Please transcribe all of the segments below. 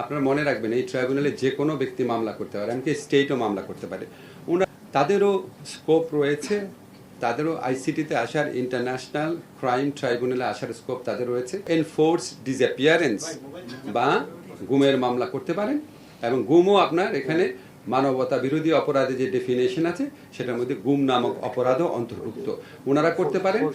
আপনারা মনে রাখবেন, এই ট্রাইব্যুনালে যে কোনো ব্যক্তি মামলা করতে পারে, এমনকি স্টেটও মামলা করতে পারে। ওনার, তাদেরও স্কোপ রয়েছে, তাদেরও আইসিটিতে আসার ইন্টারন্যাশনাল ক্রাইম ট্রাইব্যুনালে আসার স্কোপ তাদের রয়েছে। এনফোর্স ডিসঅ্যাপিয়ারেন্স বা গুমের মামলা করতে পারেন, এবং গুমও আপনার এখানে মানবতা বিরোধী অপরাধে যে ডেফিনেশন আছে, সেটার মধ্যে গুম নামক অপরাধও অন্তর্ভুক্ত। ওনারা করতে পারেন,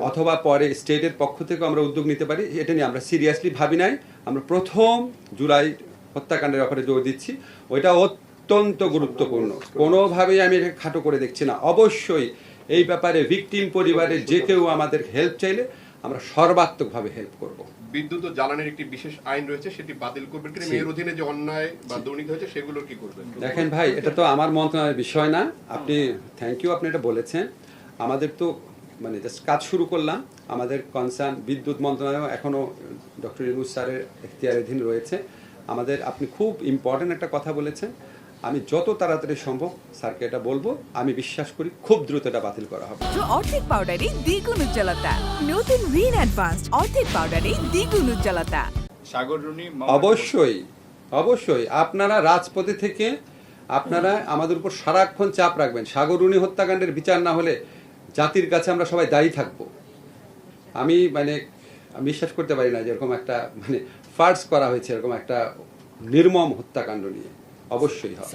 অথবা পরে স্টেটের পক্ষ থেকে আমরা উদ্যোগ নিতে পারি, এটা নিয়ে আমরা সিরিয়াসলি ভাবি নাই। আমরা প্রথম জুলাই হত্যাকাণ্ডের ব্যাপারে জোর দিচ্ছি। ওইটা অত্যন্ত গুরুত্বপূর্ণ। কোনোভাবেই আমি এটা খাটো করে দেখছি না। অবশ্যই এই ব্যাপারে ভিকটিম পরিবারের যে কেউ আমাদের হেল্প চাইলে আমরা সর্বাত্মকভাবে হেল্প করব। বিদ্যুৎ ও জ্বালানির একটি বিশেষ আইন রয়েছে সেটি বাতিল করবেন কিনা এর অধীনে যে অন্যায় বা দুর্নীতি হয়েছে সেগুলোর কি করবেন? দেখেন ভাই এটা তো আমার মন্ত্রণালয়ের বিষয় না। আপনি থ্যাংক ইউ আপনি এটা বলেছেন। আমাদের তো মানে জাস্ট কাজ শুরু করলাম। আমাদের কনসার্ন বিদ্যুৎ মন্ত্রণালয় এখনও ডক্টর ইনুস স্যারের এখতিয়ারাধীন রয়েছে। আমাদের আপনি খুব ইম্পর্ট্যান্ট একটা কথা বলেছেন। আমি যত তাড়াতাড়ি সম্ভব স্যারকে এটা বলব আমি বিশ্বাস করি খুব দ্রুত এটা বাতিল করা হবে। অর্ধেক পাউডারে দ্বিগুণ উজ্জ্বলতা। নতুন রিন অ্যাডভান্স অর্ধেক পাউডারে দ্বিগুণ উজ্জ্বলতা। সাগর রুনি অবশ্যই অবশ্যই। আপনারা রাজপথে থেকে আপনারা আমাদের উপর সারাক্ষণ চাপ রাখবেন। সাগরুনি হত্যাকাণ্ডের বিচার না হলে জাতির কাছে আমরা সবাই দায়ী থাকব। আমি মানে আমি বিশ্বাস করতে পারি না যে এরকম একটা মানে ফার্স করা হয়েছে এরকম একটা নির্মম হত্যাকাণ্ড নিয়ে। অবশ্যই হবে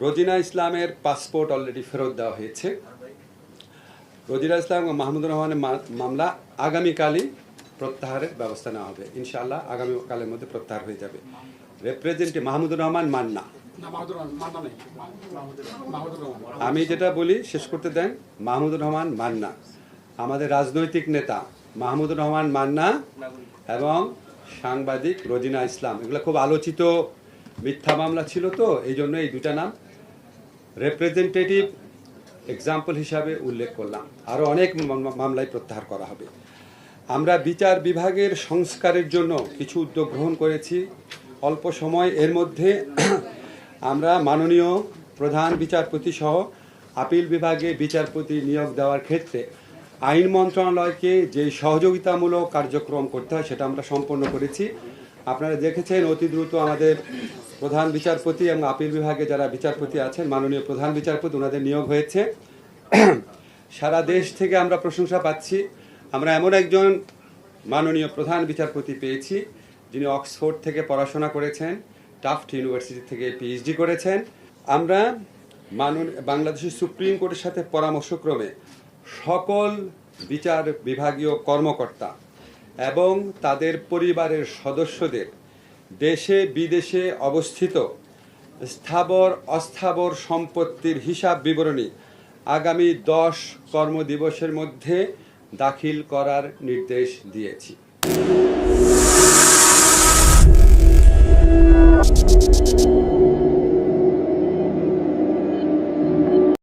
রোজিনা ইসলামের পাসপোর্ট অলরেডি ফেরত দেওয়া হয়েছে। রোজিনা ইসলাম ও মাহমুদুর রহমানের মামলা আগামীকালই প্রত্যাহারের ব্যবস্থা নেওয়া হবে। ইনশাআল্লাহ আগামীকালের মধ্যে প্রত্যাহার হয়ে যাবে। রিপ্রেজেন্টে মাহমুদুর রহমান মান্না। আমি যেটা বলি শেষ করতে দেন মাহমুদুর রহমান মান্না। আমাদের রাজনৈতিক নেতা মাহমুদুর রহমান মান্না এবং সাংবাদিক রোজিনা ইসলাম। এগুলো খুব আলোচিত মিথ্যা মামলা ছিল তো, এই জন্য এই দুটা নাম। রেপ্রেজেন্টেটিভ এক্সাম্পল হিসাবে উল্লেখ করলাম। আরও অনেক মামলায় প্রত্যাহার করা হবে। আমরা বিচার বিভাগের সংস্কারের জন্য কিছু উদ্যোগ গ্রহণ করেছি। অল্প সময় এর মধ্যে আমরা মাননীয় প্রধান বিচারপতি সহ আপিল বিভাগে বিচারপতি নিয়োগ দেওয়ার ক্ষেত্রে আইন মন্ত্রণালয়কে যে সহযোগিতামূলক কার্যক্রম করতে হয় সেটা আমরা সম্পন্ন করেছি। আপনারা দেখেছেন অতি দ্রুত আমাদের প্রধান বিচারপতি এবং আপিল বিভাগে যারা বিচারপতি আছেন, মাননীয় প্রধান বিচারপতি, ওনাদের নিয়োগ হয়েছে। সারা দেশ থেকে আমরা প্রশংসা পাচ্ছি। আমরা এমন একজন মাননীয় প্রধান বিচারপতি পেয়েছি, যিনি অক্সফোর্ড থেকে পড়াশোনা করেছেন, টাফট ইউনিভার্সিটি থেকে পিএইচডি করেছেন। আমরা মানন, বাংলাদেশের সুপ্রিম কোর্টের সাথে পরামর্শক্রমে সকল বিচার বিভাগীয় কর্মকর্তা এবং তাদের পরিবারের সদস্যদের দেশে বিদেশে অবস্থিত স্থাবর অস্থাবর সম্পত্তির হিসাব বিবরণী আগামী দশ কর্মদিবসের মধ্যে দাখিল করার নির্দেশ দিয়েছি।